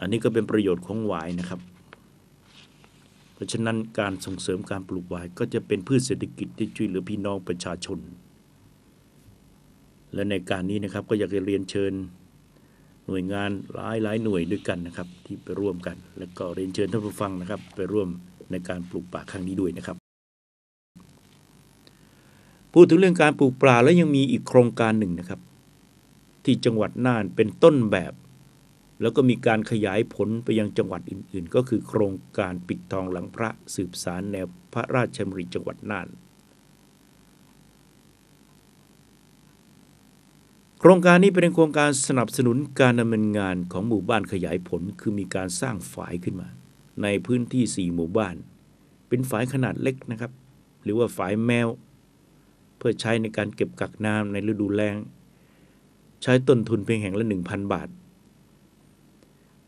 อันนี้ก็เป็นประโยชน์ของหวายนะครับ เพราะฉะนั้นการส่งเสริมการปลูกหวายก็จะเป็นพืชเศรษฐกิจที่ช่วยเหลือพี่น้องประชาชน และในการนี้นะครับก็อยากจะเรียนเชิญหน่วยงานหลายหลายหน่วยด้วยกันนะครับ ที่ไปร่วมกัน แล้วก็เรียนเชิญท่านผู้ฟังนะครับ ไปร่วมในการปลูกป่าครั้งนี้ด้วยนะครับ พูดถึงเรื่องการปลูกป่าแล้วยังมีอีกโครงการหนึ่งนะครับ ที่จังหวัดน่านเป็นต้นแบบ แล้วก็มีการขยายผลไปยังจังหวัดอื่นๆ ก็คือโครงการปิดทองหลังพระสืบสารแนวพระราชดำริจังหวัดน่าน โครงการนี้เป็นโครงการสนับสนุนการดำเนินงานของหมู่บ้านขยายผลคือมีการสร้างฝายขึ้นมา ในพื้นที่ 4 หมู่บ้าน เป็นฝายขนาดเล็กนะครับ หรือว่าฝายแมว เพื่อใช้ในการเก็บกักน้ำในฤดูแล้ง ใช้ต้นทุนเพียงแห่งละ 1,000 บาท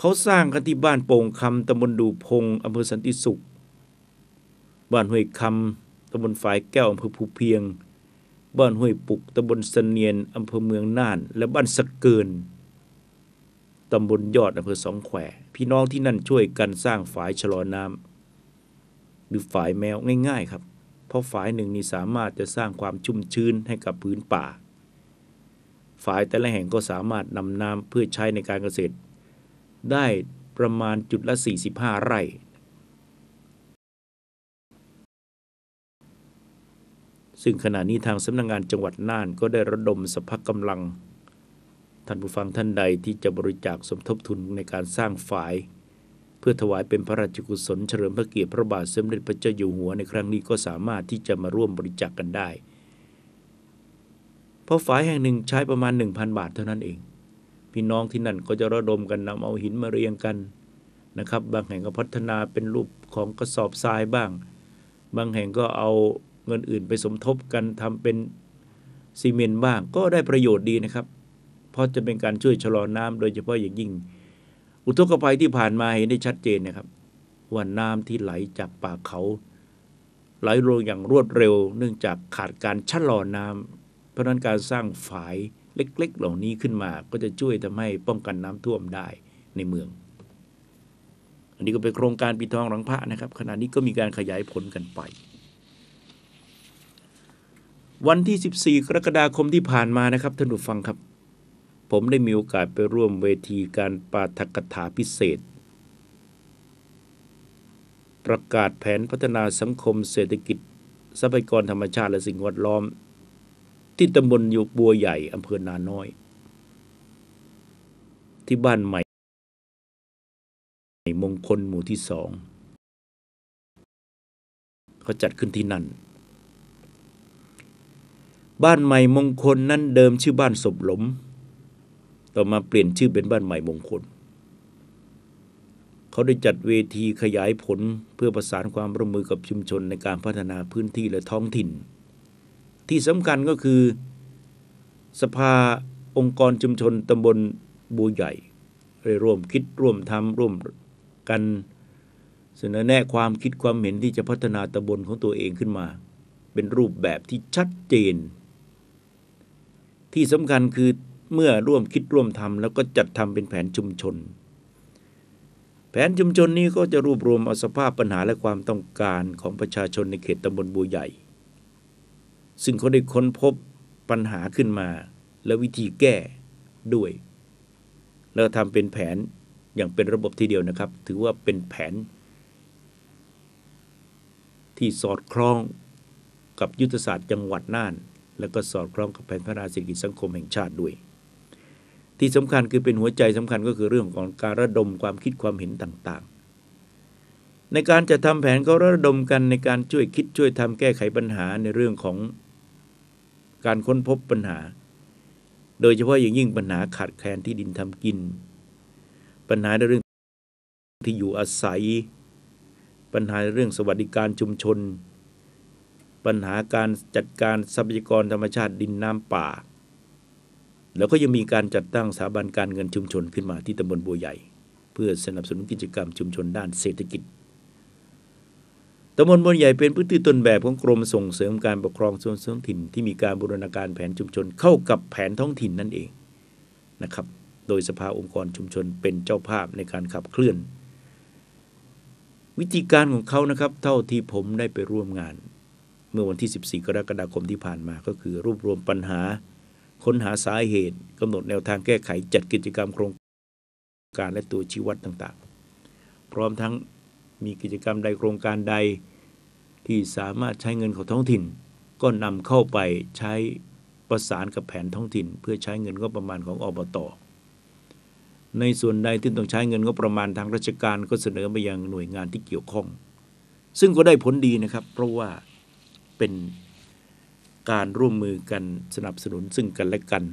เขาสร้างกันที่บ้านโป่งคำตำบลดูพงอำเภอสันติสุข บ้านห้วยคำตำบลฝายแก้วอำเภอภูเพียง บ้านห้วยปุกตำบลสเนียนอำเภอเมืองน่าน และบ้านสะเกินตำบลยอดอำเภอสองแขวพี่น้องที่นั่นช่วยกันสร้างฝายชะลอน้ำหรือฝายแมวง่าย ๆ ครับ เพราะฝายหนึ่งนี้สามารถจะสร้างความชุ่มชื้นให้กับพื้นป่า ฝายแต่ละแห่งก็สามารถนำน้ำเพื่อใช้ในการเกษตร ได้ประมาณจุดละ 45 ไร่ ซึ่งขณะนี้ทางสำนักงงานจังหวัดน่านก็ได้ระดมสภากำลัง ท่านผู้ฟังท่านใดที่จะบริจาคสมทบทุนในการสร้างฝาย เพื่อถวายเป็นพระราชกุศลเฉลิมพระเกียรติพระบาทสมเด็จพระเจ้าอยู่หัวในครั้งนี้ก็สามารถที่จะมาร่วมบริจาคกกันได้ เพราะฝายแห่งหนึ่งใช้ประมาณ 1,000 บาทเท่านั้นเอง พี่น้องที่นั่นก็จะระดมกันนำเอาหินมาเรียงกันนะครับ บางแห่งก็พัฒนาเป็นรูปของกระสอบทรายบ้าง บางแห่งก็เอาเงินอื่นไปสมทบกันทำเป็นซีเมนต์บ้าง ก็ได้ประโยชน์ดีนะครับ เพราะจะเป็นการช่วยชะลอน้ำโดยเฉพาะอย่างยิ่ง อุทกภัยที่ผ่านมาเห็นได้ชัดเจนนะครับว่าน้ำที่ไหลจากป่าเขาไหลลงอย่างรวดเร็ว เนื่องจากขาดการชะลอน้ำเพราะนั้นการสร้างฝาย เล็ก ๆ เหล่านี้ขึ้นมา ก็จะช่วยทำให้ป้องกันน้ำท่วมได้ในเมือง อันนี้ก็เป็นโครงการปีทองหลังพระนะครับ ขณะนี้ก็มีการขยายผลกันไป วันที่ 14 กรกฎาคมที่ผ่านมานะครับท่านผู้ฟังครับ ผมได้มีโอกาสไปร่วมเวทีการปาฐกถาพิเศษ ประกาศแผนพัฒนาสังคมเศรษฐกิจทรัพยากรธรรมชาติและสิ่งแวดล้อม ที่ตำบลยุบัวใหญ่อำเภอนาน้อย ที่บ้านใหม่มงคลหมู่ที่สองเขาจัดขึ้นที่นั่น บ้านใหม่มงคลนั้นเดิมชื่อบ้านศพหลม ต่อมาเปลี่ยนชื่อเป็นบ้านใหม่มงคล เขาได้จัดเวทีขยายผลเพื่อประสานความร่วมมือกับชุมชนในการพัฒนาพื้นที่และท้องถิ่น ที่สำคัญก็คือ สภาองค์กรชุมชนตำบลบูใหญ่ได้ร่วมคิดร่วมทำร่วมกันเสนอแนะความคิดความเห็นที่จะพัฒนาตำบลของตัวเองขึ้นมา เป็นรูปแบบที่ชัดเจน ที่สำคัญคือเมื่อร่วมคิดร่วมทำแล้วก็จัดทำเป็นแผนชุมชน แผนชุมชนนี้ก็จะรวบรวมเอาสภาพปัญหาและความต้องการของประชาชนในเขตตำบลบัวใหญ่ ซึ่งเขาได้ค้นพบปัญหาขึ้นมา และวิธีแก้ด้วย แล้วทำเป็นแผนอย่างเป็นระบบทีเดียวนะครับ ถือว่าเป็นแผน ที่สอดคล้องกับยุทธศาสตร์จังหวัดน่าน แล้วก็สอดคล้องกับแผนพัฒนาเศรษฐกิจสังคมแห่งชาติด้วย ที่สำคัญคือเป็นหัวใจสำคัญก็คือเรื่องของการระดมความคิดความเห็นต่างๆ ในการจะทำแผนก็ระดมกันในการช่วยคิดช่วยทำแก้ไขปัญหาในเรื่องของ การค้นพบปัญหา โดยเฉพาะอย่างยิ่งปัญหาขาดแคลนที่ดินทำกิน ปัญหาในเรื่องที่อยู่อาศัย ปัญหาเรื่องสวัสดิการชุมชน ปัญหาการจัดการทรัพยากรธรรมชาติดินน้ำป่า แล้วก็ยังมีการจัดตั้งสถาบันการเงินชุมชนขึ้นมาที่ตำบลบัวใหญ่ เพื่อสนับสนุนกิจกรรมชุมชนด้านเศรษฐกิจ ตำบลบัวใหญ่เป็นพื้นที่ต้นแบบของกรมส่งเสริมการปกครองส่วนท้องถิ่น ที่มีการบูรณาการแผนชุมชนเข้ากับแผนท้องถิ่นนั่นเองนะครับ โดยสภาองค์กรชุมชนเป็นเจ้าภาพในการขับเคลื่อน วิธีการของเขานะครับ เท่าที่ผมได้ไปร่วมงาน เมื่อวันที่ 14 กรกฎาคมที่ผ่านมาก็คือ รวบรวมปัญหา ค้นหาสาเหตุกำหนดแนวทางแก้ไขจัดกิจกรรมโครงการและตัวชี้วัดต่างๆ พร้อมทั้ง มีกิจกรรมใดโครงการใด ที่สามารถใช้เงินของท้องถิ่น ก็นำเข้าไปใช้ประสานกับแผนท้องถิ่น เพื่อใช้เงินก็ประมาณของอบตในส่วนใดที่ต้องใช้เงินก็ประมาณทางราชการก็เสนอไปยังหน่วยงานที่เกี่ยวข้อง ซึ่งก็ได้ผลดีนะครับ เพราะว่าเป็นการร่วมมือกันสนับสนุนซึ่งกันและกัน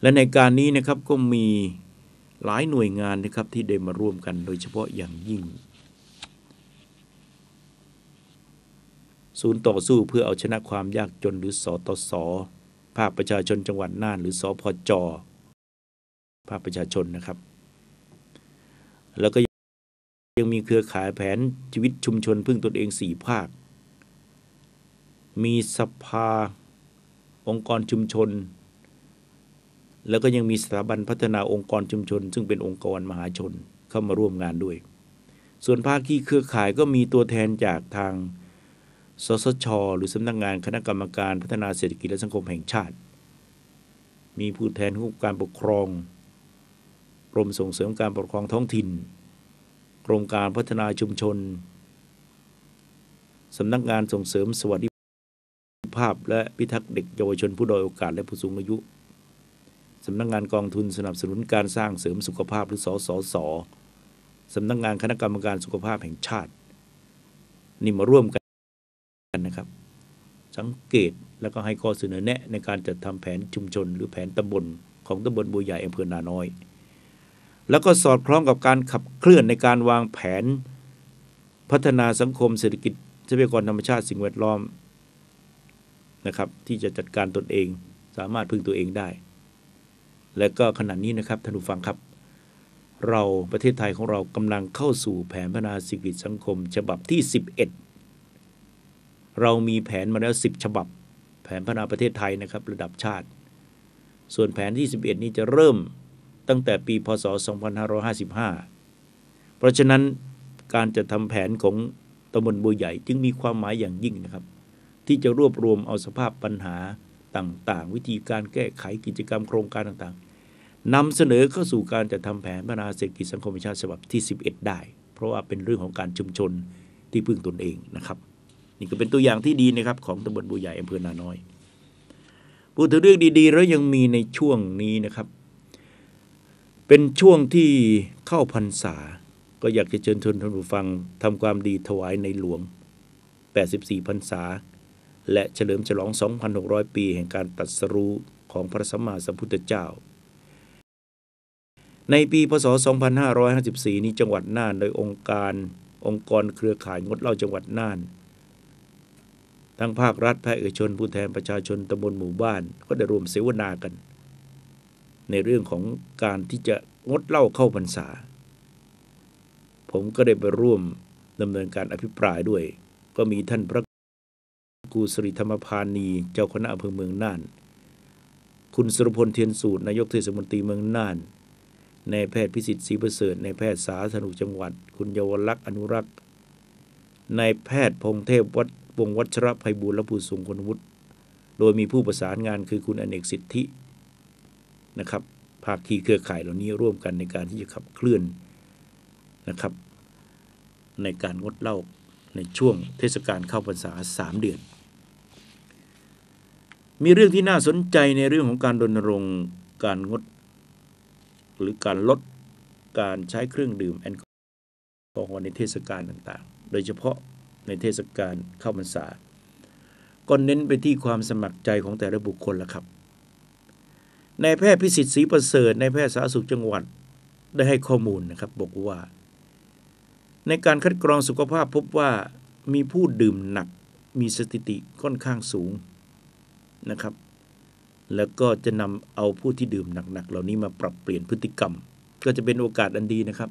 และในการนี้นะครับก็มีหลายหน่วยงานนะครับที่ได้มาร่วมกันโดยเฉพาะอย่างยิ่ง ศูนย์ต่อสู้เพื่อเอาชนะความยากจนหรือสอตสภาคประชาชนจังหวัดน่านหรือสอพจภาคประชาชนนะครับ แล้วก็ยังมีเครือข่ายแผนชีวิตชุมชนพึ่งตนเองสี่ภาค มีสภาองค์กรชุมชน แล้วก็ยังมีสถาบันพัฒนาองค์กรชุมชน ซึ่งเป็นองค์กรมหาชนเข้ามาร่วมงานด้วย ส่วนภาคีเครือข่ายก็มีตัวแทนจากทาง สสช หรือสำนักงงานคณะกรรมการพัฒนาเศรษฐกิจและสังคมแห่งชาติ มีผู้แทนผู้การปกครอง กรมส่งเสริมการปกครองท้องถิ่น กรมการพัฒนาชุมชน สำนักงานส่งเสริมสวัสดิภาพ และพิทักษ์เด็กเยาวชนผู้ด้อยโอกาสและผู้สูงอายุ สำนักงานกองทุนสนับสนุนการสร้างเสริมสุขภาพหรือสสสสำนักงานคณะกรรมการสุขภาพแห่งชาติ นี่มาร่วมกัน นะครับ สังเกตแล้วก็ให้ข้อเสนอแนะในการจัดทำแผนชุมชน หรือแผนตำบลของตำบลบัวใหญ่อำเภอนาน้อย แล้วก็สอดคล้องกับการขับเคลื่อนในการวางแผน พัฒนาสังคมเศรษฐกิจทรัพยากรธรรมชาติสิ่งแวดล้อมนะครับ ที่จะจัดการตนเอง สามารถพึ่งตัวเองได้ และก็ขณะนี้นะครับท่านผู้ฟังครับ เราประเทศไทยของเรากำลังเข้าสู่แผนพัฒนาเศรษฐกิจสังคม ฉบับที่ 11 เรามีแผนมาแล้ว 10 ฉบับ แผนพัฒนาประเทศไทยนะครับ ระดับชาติ ส่วนแผนที่ 11 นี้จะเริ่มตั้งแต่ปีพศ 2555 เพราะฉะนั้นการจะทำแผนของตำบลบัวใหญ่จึงมีความหมายอย่างยิ่งนะครับ ที่จะรวบรวมเอาสภาพปัญหาต่างๆ วิธีการแก้ไขกิจกรรมโครงการต่างๆนำเสนอเข้าสู่การจะทำแผนพัฒนาเศรษฐกิจสังคมชาติฉบับที่ 11 ได้ เพราะว่าเป็นเรื่องของการชุมชนที่พึ่งตนเองนะครับ นี่ก็เป็นตัวอย่างที่ดีนะครับ ของตำบลบัวใหญ่อำเภอนาน้อยพูดถึงเรื่องดีๆ แล้วยังมีในช่วงนี้นะครับ เป็นช่วงที่เข้าพรรษา ก็อยากจะเชิญชวนท่านผู้ฟังทำความดีถวายในหลวง 84 พรรษา และเฉลิมฉลอง 2,600 ปีแห่งการตัดสรู้ของพระสัมมาสัมพุทธเจ้า ในปีพศ 2554 นี้จังหวัดน่าน โดยองค์การองค์กรเครือข่ายงดเหล้าจังหวัดน่าน ทั้งภาครัฐภาคเอกชนผู้แทนประชาชนตำบลหมู่บ้าน ก็ได้รวมเสวนากัน ในเรื่องของการที่จะงดเหล้าเข้าพรรษา ผมก็ได้ไปร่วมดำเนินการอภิปรายด้วย ก็มีท่านพระครูสริธรรมพานีเจ้าคณะอำเภอเมืองน่าน คุณสุรพลเทียนสูตรนายกเทศมนตรีเมืองน่านในแพทย์พิสิทธิ์ศรีประเสริฐในแพทย์สาธารณสุขจังหวัด คุณเยาวลักษณ์อนุรักษ์ในแพทย์พงเทพวัด วงวัชระภัยบูลและผู้ทรงคุณวุฒิโดยมีผู้ประสานงานคือคุณอเนกสิทธินะครับภาคีเครือข่ายเหล่านี้ร่วมกันในการที่จะขับเคลื่อนนะครับ ในการงดเหล้าในช่วงเทศกาลเข้าพรรษาสามเดือน มีเรื่องที่น่าสนใจในเรื่องของการรณรงค์การงด หรือการลดการใช้เครื่องดื่มแอลกอฮอล์ในเทศกาลต่างๆ โดยเฉพาะ ในเทศกาลเข้าพรรษา ก็เน้นไปที่ความสมัครใจของแต่ละบุคคลละครับในแพทย์พิสิทธิ์ศรีประเสริฐในแพทย์สาธารณสุขจังหวัดได้ให้ข้อมูลนะครับบอกว่า ในการคัดกรองสุขภาพพบว่ามีผู้ดื่มหนักมีสถิติค่อนข้างสูงนะครับ แล้วก็จะนำเอาผู้ที่ดื่มหนักๆ เหล่านี้มาปรับเปลี่ยนพฤติกรรม ก็จะเป็นโอกาสอันดีนะครับ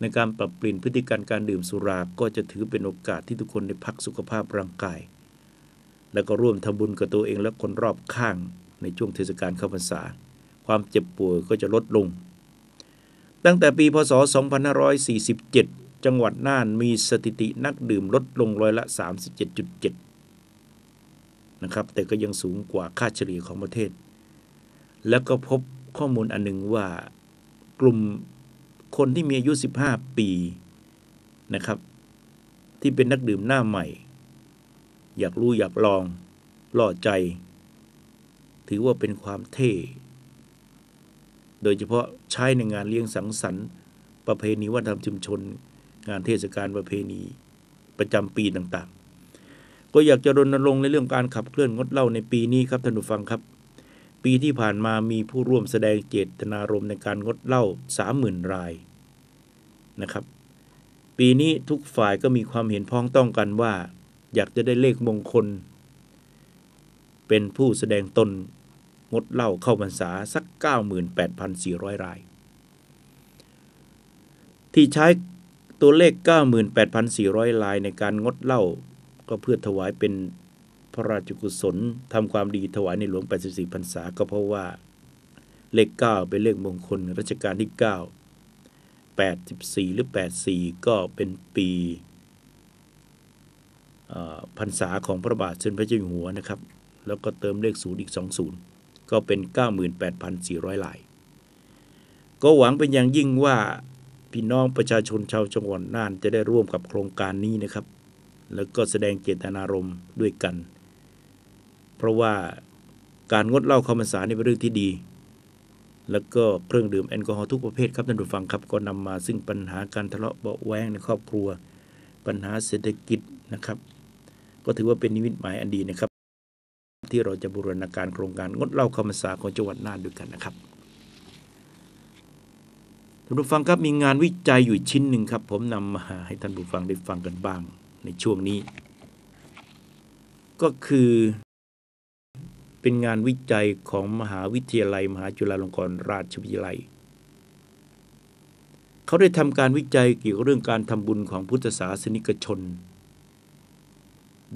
ในการปรับเปลี่ยนพฤติกรรมการดื่มสุรา ก็จะถือเป็นโอกาสที่ทุกคนได้พักสุขภาพร่างกาย และก็ร่วมทำบุญกับตัวเองและคนรอบข้างในช่วงเทศกาลเข้าพรรษา ความเจ็บป่วยก็จะลดลง ตั้งแต่ปีพศ 2547 จังหวัดน่านมีสถิตินักดื่มลดลงร้อยละ 37.7 นะครับ แต่ก็ยังสูงกว่าค่าเฉลี่ยของประเทศ แล้วก็พบข้อมูลอันหนึ่งว่ากลุ่ม คนที่มีอายุ 15 ปีนะครับ ที่เป็นนักดื่มหน้าใหม่ อยากรู้อยากลองล่อใจ ถือว่าเป็นความเท่ โดยเฉพาะใช้ในงานเลี้ยงสังสรรค์ประเพณีวัฒนธรรมชุมชน งานเทศกาลประเพณีประจำปีต่างๆ ก็อยากจะรณรงค์ในเรื่องการขับเคลื่อนงดเหล้าในปีนี้ครับท่านผู้ฟังครับ ปีที่ผ่านมามีผู้ร่วมแสดงเจตนารมณ์ในการงดเหล้า30,000 รายนะครับ ปีนี้ทุกฝ่ายก็มีความเห็นพ้องต้องกันว่า อยากจะได้เลขมงคล เป็นผู้แสดงตนงดเหล้าเข้าพรรษาสัก 98,400 ราย ที่ใช้ตัวเลข 98,400 รายในการงดเหล้าก็เพื่อถวายเป็น พระราชกุศลทำความดีถวายในหลวง 84พรรษาก็เพราะว่า เลข 9 เป็นเลขมงคลรัชกาลที่ 9 84 หรือ 84 ก็เป็นปีพรรษาของพระบาทสมเด็จพระเจ้าอยู่หัวนะครับ แล้วก็เติมเลขศูนย์อีก2ศูนย์ก็เป็น 98,400ลาย ก็หวังเป็นอย่างยิ่งว่าพี่น้องประชาชนชาวจังหวัดน่านจะได้ร่วมกับโครงการนี้นะครับ แล้วก็แสดงเจตนารมณ์ด้วยกัน เพราะว่าการงดเหล้าเข้าพรรษาเป็นเรื่องที่ดี แล้วก็เครื่องดื่มแอลกอฮอล์ทุกประเภทครับท่านผู้ฟังครับก็นำมาซึ่งปัญหาการทะเลาะเบาแวงในครอบครัว ปัญหาเศรษฐกิจนะครับ ก็ถือว่าเป็นนิมิตหมายอันดีนะครับ ที่เราจะบูรณาการโครงการงดเหล้าเข้าพรรษาของจังหวัดน่านด้วยกันนะครับท่านผู้ฟังครับมีงานวิจัยอยู่ชิ้นหนึ่งครับ ผมนำมาให้ท่านผู้ฟังได้ฟังกันบ้างในช่วงนี้ ก็คือ เป็นงานวิจัยของมหาวิทยาลัย มหาจุฬาลงกรณราชวิทยาลัย เขาได้ทำการวิจัยเกี่ยวกับเรื่องการทำบุญของพุทธศาสนิกชน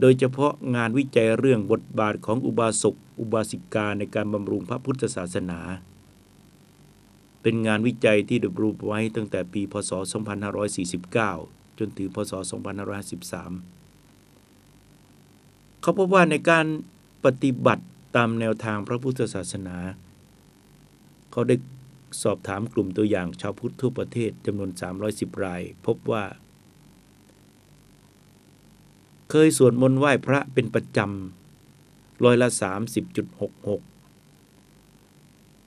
โดยเฉพาะงานวิจัยเรื่องบทบาทของอุบาสกอุบาสิกาในการบำรุงพระพุทธศาสนา เป็นงานวิจัยที่ดำรูปไว้ตั้งแต่ปี พศ 2549 จนถึง พศ 2553 เขาพบว่าในการปฏิบัติ ตามแนวทางพระพุทธศาสนา เขาได้สอบถามกลุ่มตัวอย่างชาวพุทธทั่วประเทศจำนวน 310 ราย พบว่า เคยสวดมนต์ไหว้พระเป็นประจำร้อยละ 30.66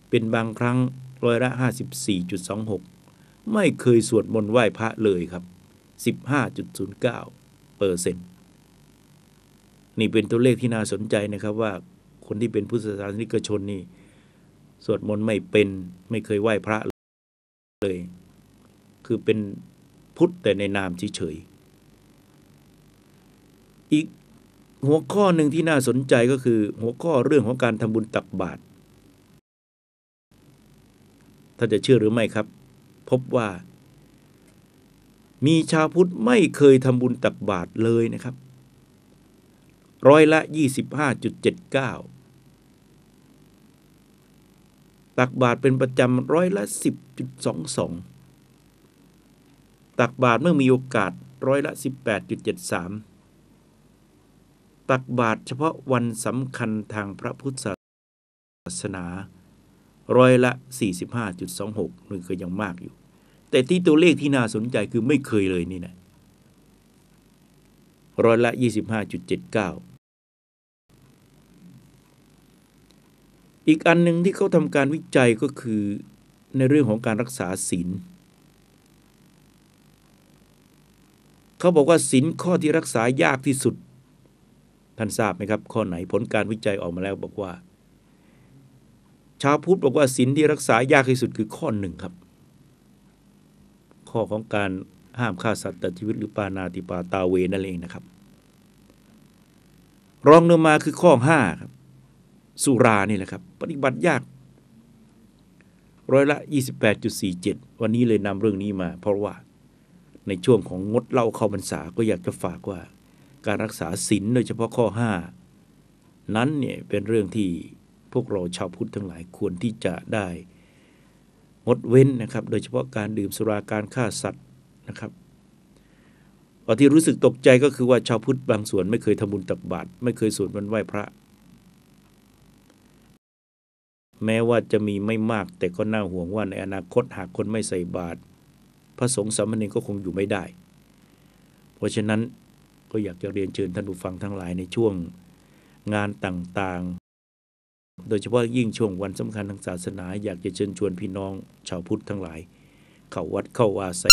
เป็นบางครั้งร้อยละ 54.26 ไม่เคยสวดมนต์ไหว้พระเลยครับ 15.09เปอร์เซ็นต์นี่เป็นตัวเลขที่น่าสนใจนะครับว่า คนที่เป็นพุทธศาสนิกชนนี่สวดมนต์ไม่เป็นไม่เคยไหว้พระเลย คือเป็นพุทธแต่ในนามเฉยๆอีกหัวข้อหนึ่งที่น่าสนใจก็คือ หัวข้อเรื่องของการทำบุญตักบาตรท่านจะเชื่อหรือไม่ครับ พบว่า มีชาวพุทธไม่เคยทำบุญตักบาตรเลยนะครับ ร้อยละ 25.79 ตักบาทเป็นประจำร้อยละ10.22 ตักบาทเมื่อมีโอกาสร้อยละ 18.73 ตักบาทเฉพาะวันสำคัญทางพระพุทธศาสนาร้อยละ 45.26นี่ก็ยังมากอยู่ แต่ที่ตัวเลขที่น่าสนใจคือไม่เคยเลยนี่นะร้อยละ 25.79 อีกอันหนึ่งที่เขาทำการวิจัยก็คือในเรื่องของการรักษาศีลเขาบอกว่าศีลข้อที่รักษายากที่สุด ท่านทราบไหมครับ ข้อไหนผลการวิจัยออกมาแล้วบอกว่า ชาวพุทธบอกว่าศีลที่รักษายากที่สุดคือข้อหนึ่งครับ ข้อของการห้ามฆ่าสัตว์ตัดชีวิตหรือปานาติปาตาเวนั่นเองนะครับ รองลงมาคือข้อห้าครับ สุรานี่แหละครับ ปฏิบัติยากร้อยละ 28.47 วันนี้เลยนำเรื่องนี้มา เพราะว่าในช่วงของงดเหล้าเข้าพรรษาก็อยากจะฝากว่า การรักษาศีลโดยเฉพาะข้อ 5 นั้นเนี่ยเป็นเรื่องที่พวกเราชาวพุทธทั้งหลายควรที่จะได้งดเว้นนะครับ โดยเฉพาะการดื่มสุราการฆ่าสัตว์นะครับตอนที่รู้สึกตกใจก็คือว่าชาวพุทธบางส่วนไม่เคยทำบุญตักบาตรไม่เคยสวดมนต์ไหว้พระ แม้ว่าจะมีไม่มาก แต่ก็น่าห่วงว่าในอนาคตหากคนไม่ใส่บาตรพระสงฆ์สามเณรก็คงอยู่ไม่ได้ เพราะฉะนั้นก็อยากจะเรียนเชิญท่านผู้ฟังทั้งหลายในช่วงงานต่างๆ โดยเฉพาะยิ่งช่วงวันสำคัญทางศาสนา อยากจะเชิญชวนพี่น้องชาวพุทธทั้งหลาย เข้าวัดเข้าวาใส่